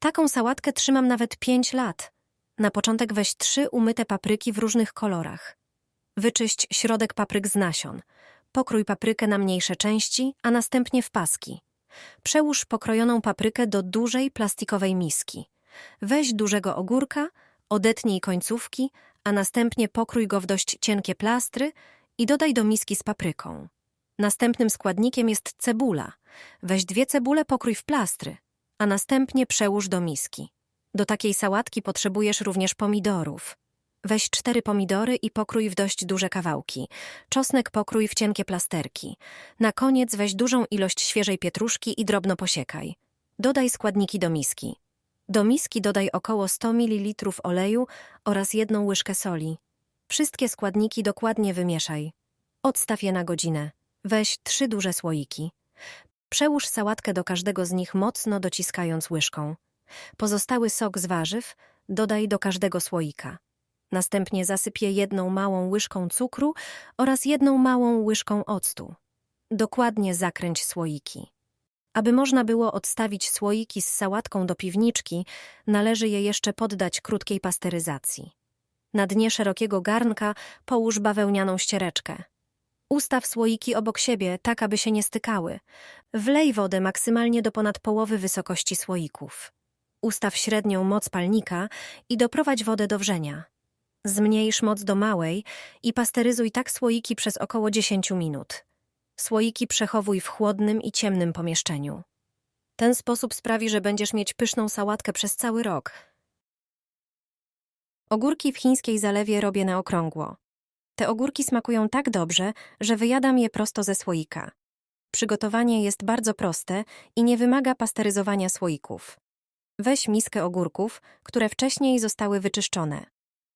Taką sałatkę trzymam nawet 5 lat. Na początek weź trzy umyte papryki w różnych kolorach. Wyczyść środek papryk z nasion. Pokrój paprykę na mniejsze części, a następnie w paski. Przełóż pokrojoną paprykę do dużej plastikowej miski. Weź dużego ogórka, odetnij końcówki, a następnie pokrój go w dość cienkie plastry i dodaj do miski z papryką. Następnym składnikiem jest cebula. Weź dwie cebule pokrój w plastry, a następnie przełóż do miski. Do takiej sałatki potrzebujesz również pomidorów. Weź cztery pomidory i pokrój w dość duże kawałki. Czosnek pokrój w cienkie plasterki. Na koniec weź dużą ilość świeżej pietruszki i drobno posiekaj. Dodaj składniki do miski. Do miski dodaj około 100 ml oleju oraz jedną łyżkę soli. Wszystkie składniki dokładnie wymieszaj. Odstaw je na godzinę. Weź trzy duże słoiki. Przełóż sałatkę do każdego z nich mocno dociskając łyżką. Pozostały sok z warzyw dodaj do każdego słoika. Następnie zasyp je jedną małą łyżką cukru oraz jedną małą łyżką octu. Dokładnie zakręć słoiki. Aby można było odstawić słoiki z sałatką do piwniczki, należy je jeszcze poddać krótkiej pasteryzacji. Na dnie szerokiego garnka połóż bawełnianą ściereczkę. Ustaw słoiki obok siebie, tak aby się nie stykały. Wlej wodę maksymalnie do ponad połowy wysokości słoików. Ustaw średnią moc palnika i doprowadź wodę do wrzenia. Zmniejsz moc do małej i pasteryzuj tak słoiki przez około 10 minut. Słoiki przechowuj w chłodnym i ciemnym pomieszczeniu. Ten sposób sprawi, że będziesz mieć pyszną sałatkę przez cały rok. Ogórki w chińskiej zalewie robię na okrągło. Te ogórki smakują tak dobrze, że wyjadam je prosto ze słoika. Przygotowanie jest bardzo proste i nie wymaga pasteryzowania słoików. Weź miskę ogórków, które wcześniej zostały wyczyszczone.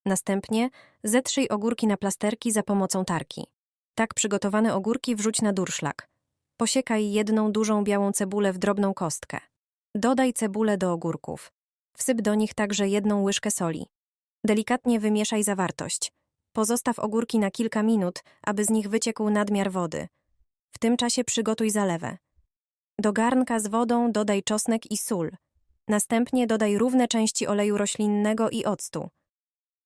Następnie zetrzyj ogórki na plasterki za pomocą tarki. Tak przygotowane ogórki wrzuć na durszlak. Posiekaj jedną dużą białą cebulę w drobną kostkę. Dodaj cebulę do ogórków. Wsyp do nich także jedną łyżkę soli. Delikatnie wymieszaj zawartość. Pozostaw ogórki na kilka minut, aby z nich wyciekł nadmiar wody. W tym czasie przygotuj zalewę. Do garnka z wodą dodaj czosnek i sól. Następnie dodaj równe części oleju roślinnego i octu.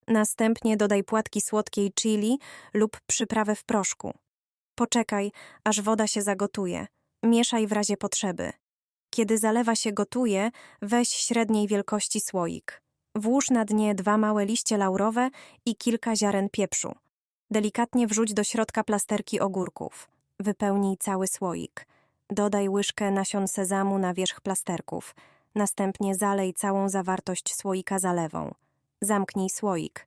Następnie dodaj płatki słodkiej chili lub przyprawę w proszku. Poczekaj, aż woda się zagotuje. Mieszaj w razie potrzeby. Kiedy zalewa się gotuje, weź średniej wielkości słoik. Włóż na dnie dwa małe liście laurowe i kilka ziaren pieprzu. Delikatnie wrzuć do środka plasterki ogórków. Wypełnij cały słoik. Dodaj łyżkę nasion sezamu na wierzch plasterków. Następnie zalej całą zawartość słoika zalewą. Zamknij słoik.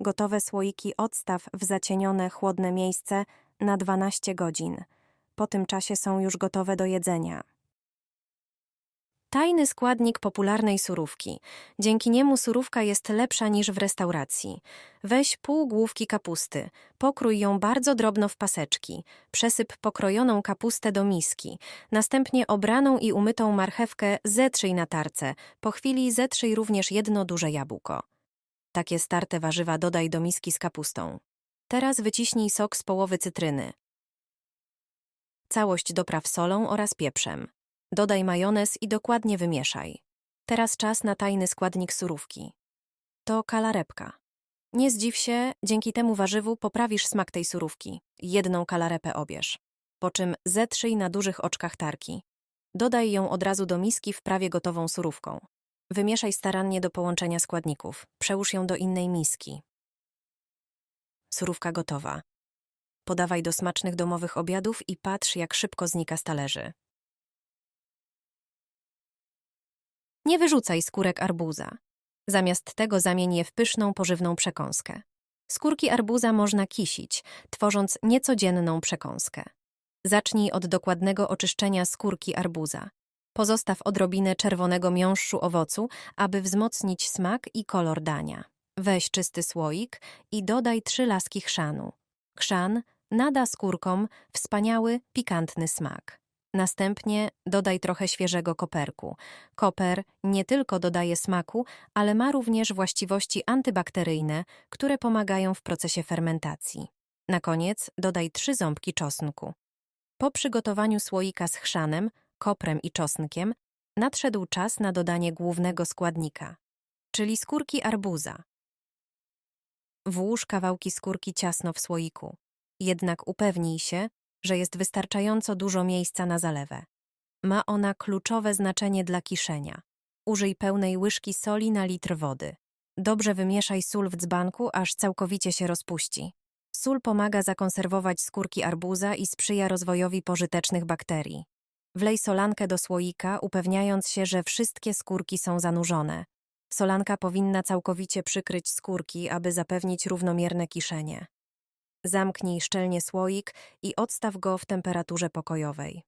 Gotowe słoiki odstaw w zacienione, chłodne miejsce na 12 godzin. Po tym czasie są już gotowe do jedzenia. Tajny składnik popularnej surówki. Dzięki niemu surówka jest lepsza niż w restauracji. Weź pół główki kapusty, pokrój ją bardzo drobno w paseczki, przesyp pokrojoną kapustę do miski, następnie obraną i umytą marchewkę zetrzyj na tarce, po chwili zetrzyj również jedno duże jabłko. Takie starte warzywa dodaj do miski z kapustą. Teraz wyciśnij sok z połowy cytryny. Całość dopraw solą oraz pieprzem. Dodaj majonez i dokładnie wymieszaj. Teraz czas na tajny składnik surówki. To kalarepka. Nie zdziw się, dzięki temu warzywu poprawisz smak tej surówki. Jedną kalarepę obierz. Po czym zetrzyj na dużych oczkach tarki. Dodaj ją od razu do miski w prawie gotową surówką. Wymieszaj starannie do połączenia składników. Przełóż ją do innej miski. Surówka gotowa. Podawaj do smacznych domowych obiadów i patrz, jak szybko znika z talerzy. Nie wyrzucaj skórek arbuza. Zamiast tego zamień je w pyszną, pożywną przekąskę. Skórki arbuza można kisić, tworząc niecodzienną przekąskę. Zacznij od dokładnego oczyszczenia skórki arbuza. Pozostaw odrobinę czerwonego miąższu owocu, aby wzmocnić smak i kolor dania. Weź czysty słoik i dodaj trzy laski chrzanu. Chrzan nada skórkom wspaniały, pikantny smak. Następnie dodaj trochę świeżego koperku. Koper nie tylko dodaje smaku, ale ma również właściwości antybakteryjne, które pomagają w procesie fermentacji. Na koniec dodaj trzy ząbki czosnku. Po przygotowaniu słoika z chrzanem, koprem i czosnkiem, nadszedł czas na dodanie głównego składnika, czyli skórki arbuza. Włóż kawałki skórki ciasno w słoiku, jednak upewnij się, że jest wystarczająco dużo miejsca na zalewę. Ma ona kluczowe znaczenie dla kiszenia. Użyj pełnej łyżki soli na litr wody. Dobrze wymieszaj sól w dzbanku, aż całkowicie się rozpuści. Sól pomaga zakonserwować skórki arbuza i sprzyja rozwojowi pożytecznych bakterii. Wlej solankę do słoika, upewniając się, że wszystkie skórki są zanurzone. Solanka powinna całkowicie przykryć skórki, aby zapewnić równomierne kiszenie. Zamknij szczelnie słoik i odstaw go w temperaturze pokojowej.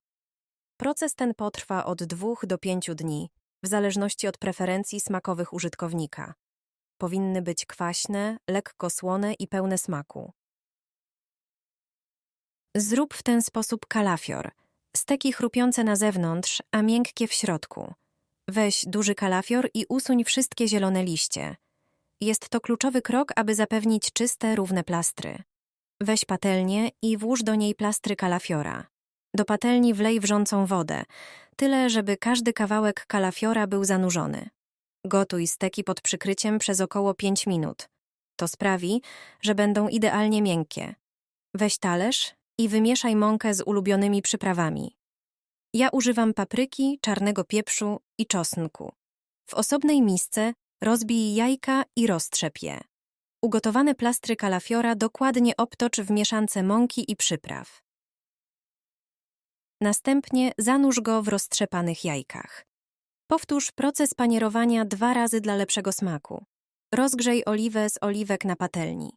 Proces ten potrwa od 2 do 5 dni, w zależności od preferencji smakowych użytkownika. Powinny być kwaśne, lekko słone i pełne smaku. Zrób w ten sposób kalafior. Steki chrupiące na zewnątrz, a miękkie w środku. Weź duży kalafior i usuń wszystkie zielone liście. Jest to kluczowy krok, aby zapewnić czyste, równe plastry. Weź patelnię i włóż do niej plastry kalafiora. Do patelni wlej wrzącą wodę, tyle żeby każdy kawałek kalafiora był zanurzony. Gotuj steki pod przykryciem przez około 5 minut. To sprawi, że będą idealnie miękkie. Weź talerz i wymieszaj mąkę z ulubionymi przyprawami. Ja używam papryki, czarnego pieprzu i czosnku. W osobnej misce rozbij jajka i roztrzep je. Ugotowane plastry kalafiora dokładnie obtocz w mieszance mąki i przypraw. Następnie zanurz go w roztrzepanych jajkach. Powtórz proces panierowania dwa razy dla lepszego smaku. Rozgrzej oliwę z oliwek na patelni.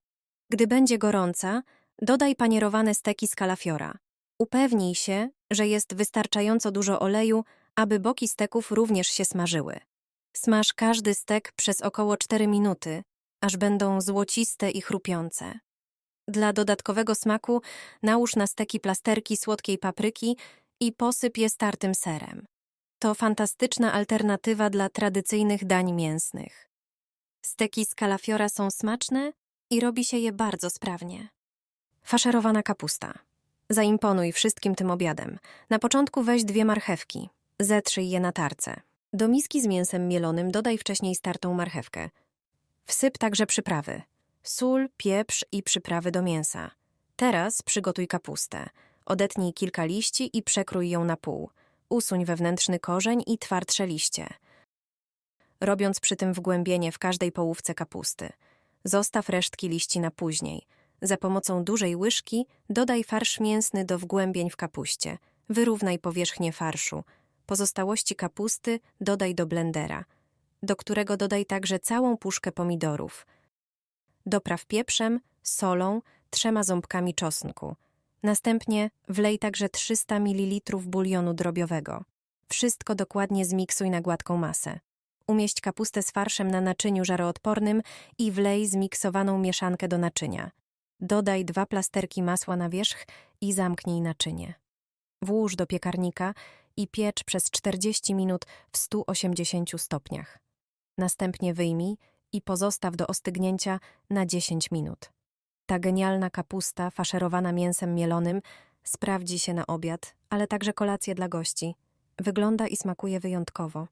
Gdy będzie gorąca, dodaj panierowane steki z kalafiora. Upewnij się, że jest wystarczająco dużo oleju, aby boki steków również się smażyły. Smaż każdy stek przez około 4 minuty, aż będą złociste i chrupiące. Dla dodatkowego smaku nałóż na steki plasterki słodkiej papryki i posyp je startym serem. To fantastyczna alternatywa dla tradycyjnych dań mięsnych. Steki z kalafiora są smaczne i robi się je bardzo sprawnie. Faszerowana kapusta. Zaimponuj wszystkim tym obiadem. Na początku weź dwie marchewki. Zetrzyj je na tarce. Do miski z mięsem mielonym dodaj wcześniej startą marchewkę. Wsyp także przyprawy. Sól, pieprz i przyprawy do mięsa. Teraz przygotuj kapustę. Odetnij kilka liści i przekrój ją na pół. Usuń wewnętrzny korzeń i twardsze liście. Robiąc przy tym wgłębienie w każdej połówce kapusty. Zostaw resztki liści na później. Za pomocą dużej łyżki dodaj farsz mięsny do wgłębień w kapuście. Wyrównaj powierzchnię farszu. Pozostałości kapusty dodaj do blendera, do którego dodaj także całą puszkę pomidorów. Dopraw pieprzem, solą, trzema ząbkami czosnku. Następnie wlej także 300 ml bulionu drobiowego. Wszystko dokładnie zmiksuj na gładką masę. Umieść kapustę z farszem na naczyniu żaroodpornym i wlej zmiksowaną mieszankę do naczynia. Dodaj dwa plasterki masła na wierzch i zamknij naczynie. Włóż do piekarnika i piecz przez 40 minut w 180 stopniach. Następnie wyjmij i pozostaw do ostygnięcia na 10 minut. Ta genialna kapusta faszerowana mięsem mielonym sprawdzi się na obiad, ale także kolację dla gości. Wygląda i smakuje wyjątkowo.